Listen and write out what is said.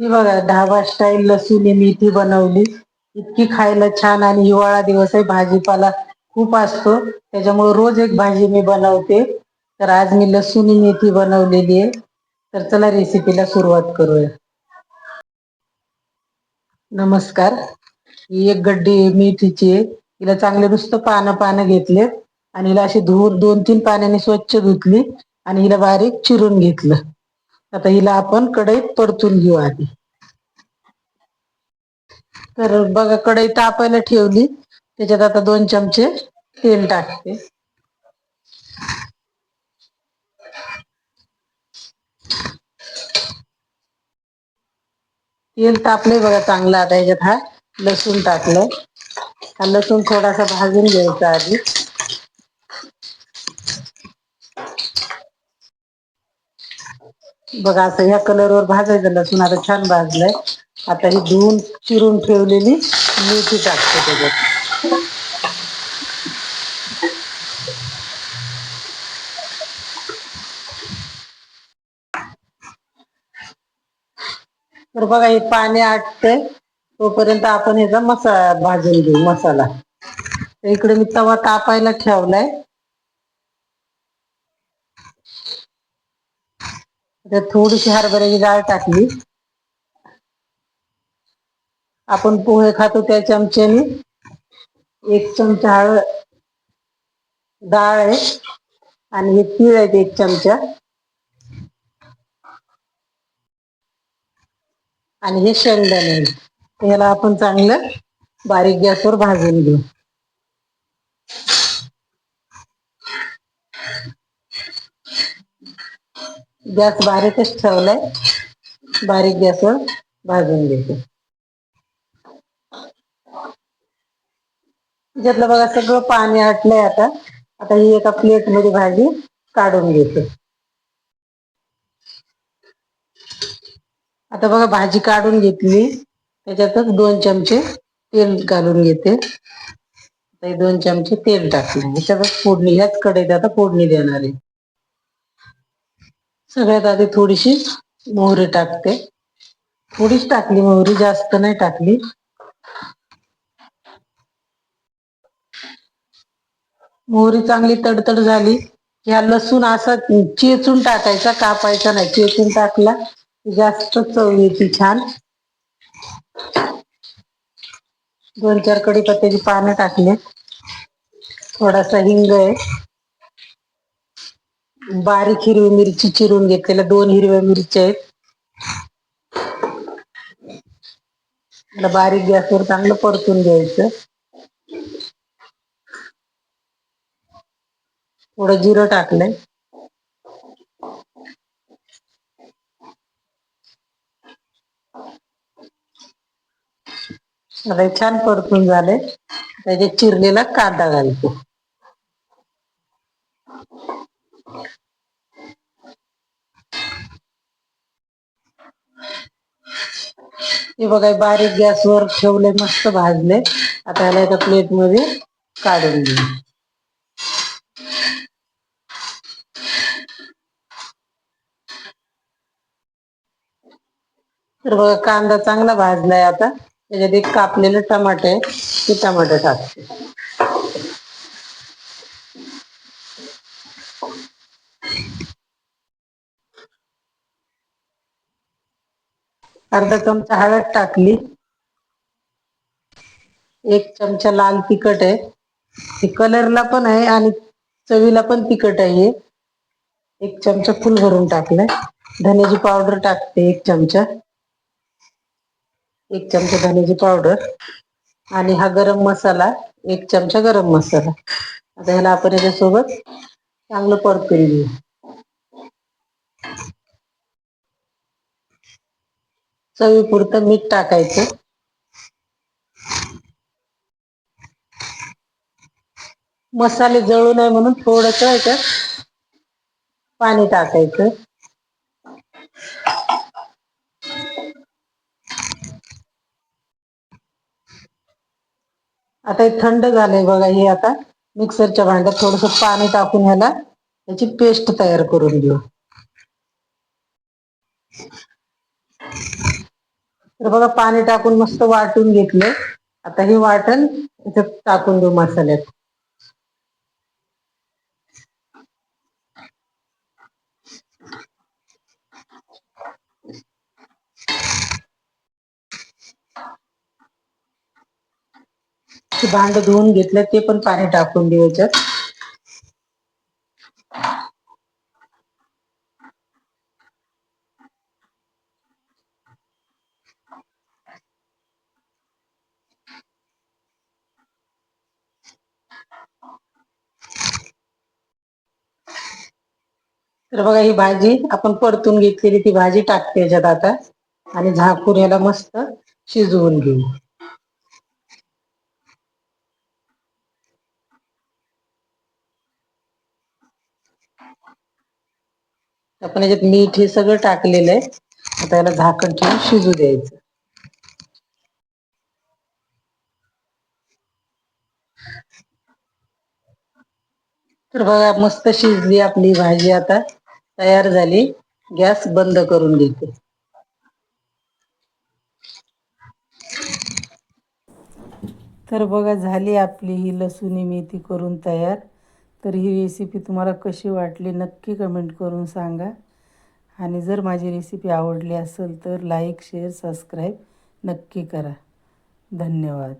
ही बघा ढाबा स्टाईल लसूणी मेथी बनवली. इतकी खायला छान आणि हिवाळा दिवस आहे भाजीपाला खूप असतो. त्याच्यामुळे रोज एक भाजी मी बनवते. तर आज मी लसूणी मेथी बनवलेली आहे. तर चला रेसिपीला सुरुवात करूया. नमस्कार. ही एक गड्डी मेथीची आहे. हिला चांगले नुसतं पानं पानं घेतलेत आणि हिला अशी धुवून दोन तीन पाण्याने स्वच्छ धुतली. आणि हिला बारीक चिरून घेतलं. आता हिला आपण कढईत परतून घेऊ आधी. तर बघा कढई तापायला ठेवली. त्याच्यात आता दोन चमचे तेल टाकते. तेल तापलंय बघा चांगलं आता याच्यात हा. लसूण टाकलंय. हा लसूण थोडासा भाजून घ्यायचा आधी. बघा असं ह्या कलरवर भाजायचं लसूण आता छान भाजलंय. आता ही धुवून चिरून ठेवलेली मेथी टाकते त्याच्यात. तर बघा हे पाणी आटते तोपर्यंत आपण ह्याचा मसाला भाजून घेऊ मसाला. इकडे मी तवा तापायला ठेवलाय. त्यात थोडीशी हरभऱ्याची डाळ टाकली. आपण पोहे खातो त्या चमच्याने. एक चमचा हळ डाळ आहे आणि हे तीळ आहेत एक चमचा. आणि हे शेंगदाणे याला आपण चांगलं बारीक गॅसवर भाजून घेऊ. गॅस बारीकच ठेवलाय. बारीक गॅसवर भाजून घेतो. त्याच्यातलं बघा सगळं पाणी आटलंय आता. आता ही एका प्लेटमध्ये भाजी काढून घेते. आता बघा भाजी काढून घेतली. त्याच्यातच दोन चमचे तेल घालून घेते. दोन चमचे तेल टाकले ह्याच्यातच फोडणी ह्याच कडेत आता फोडणी देणार आहे. सगळ्यात आधी थोडीशी मोहरी टाकते. थोडीच टाकली मोहरी जास्त नाही टाकली. मोहरी चांगली तडतड झाली. ह्या लसूण असा चेचून टाकायचा कापायचा नाही. चेचून टाकला जास्त चव येते छान. दोन चार कडीपत्त्याची पानं टाकले. थोडासा हिंग आहे. बारीक हिरवी मिरची चिरून घेतलेल्या दोन हिरव्या मिरच्या आहेत. बारीक गॅसवर चांगलं परतून घ्यायचं. थोडं जिरं टाकलंय. आता छान परतून झाले त्याच्या चिरलेला कांदा घालतो. हे बघा बारीक गॅसवर ठेवले मस्त भाजले आता याला एका प्लेटमध्ये काढून घेऊ. तर बघा कांदा चांगला भाजलाय आता. त्याच्यात एक कापलेलं टमाटे आहे. ते टमाटे टाकते. अर्धा चमचा हळद टाकली. एक चमचा लाल तिखट आहे. हे कलरला पण आहे आणि चवीला पण तिखट आहे एक चमचा फुल भरून टाकलाय. धन्याची पावडर टाकते एक चमचा. एक चमचा धन्याची पावडर आणि हा गरम मसाला एक चमचा गरम मसाला. आता ह्याला आपण याच्यासोबत चांगलं परतून घेऊ. चवीपुरतं मीठ टाकायचं. मसाले जळू नये म्हणून थोडस याच्यात पाणी टाकायचं. आता हे थंड झालंय बघा हे आता मिक्सरच्या भांड्यात थोडस पाणी टाकून ह्याला त्याची पेस्ट तयार करून घेऊ. तर बघा पाणी टाकून मस्त वाटून घेतलं आता हे वाटण टाकून देऊ मसाल्यात. भांड धुवून घेतलं ते पण पाणी टाकून देऊ याच्यात. तर बघा ही भाजी आपण परतून घेतलेली ती भाजी टाकते याच्यात आता. आणि झाकून याला मस्त शिजवून घेऊ. आपण याच्यात मीठ हे सगळं टाकलेलं आहे. आता याला झाकण ठेवून शिजू द्यायचं. तर बघा मस्त शिजली आपली भाजी आता. तयार झाली. गॅस बंद करून घेते. तर बघा झाली आपली ही लसूणी मेथी करून तयार. तर ही रेसिपी तुम्हाला कशी वाटली नक्की कमेंट करून सांगा. आणि जर माझी रेसिपी आवडली असेल तर लाईक शेअर सबस्क्राईब नक्की करा. धन्यवाद.